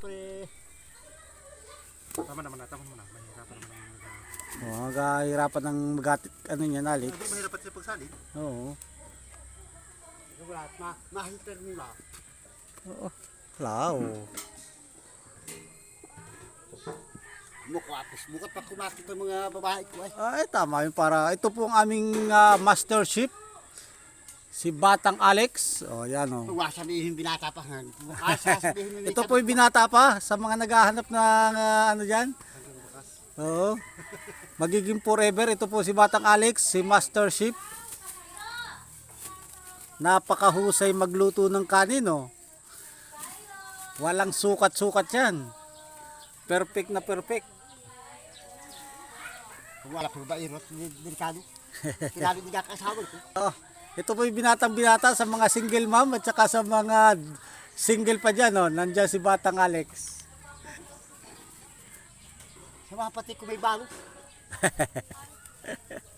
pre. Tama naman na, tama naman na. Mahirapan naman ang nag Oh, nagahirapan ng magatit, ano niyan, Alex. Hindi mahirapan sila pagsalin. Oo. Wala, ma mahiter nila. Oo. Lao. Mukwapos, mukat pa kumakit ng mga babae ko eh. Ay, tama yun para. Ito po ang aming ah, master ship. Si Batang Alex. O, yan o. Tuwasa niyo yung binata pa. Asa sabihin Ito po yung binata pa sa mga naghahanap ng ah, ano dyan. Oo. Magiging forever. Ito po si Batang Alex, si Master Ship. Napakahusay magluto ng kanin, oh. Walang sukat-sukat yan. Perfect na perfect. Wala pa ba irot, delikado. Kilalo din kakasawa ko. Oh, ito po yung binatang binata sa mga single mom at saka sa mga single pa dyan, oh. Nandiyan si Batang Alex. Sa mga pati ko may bago.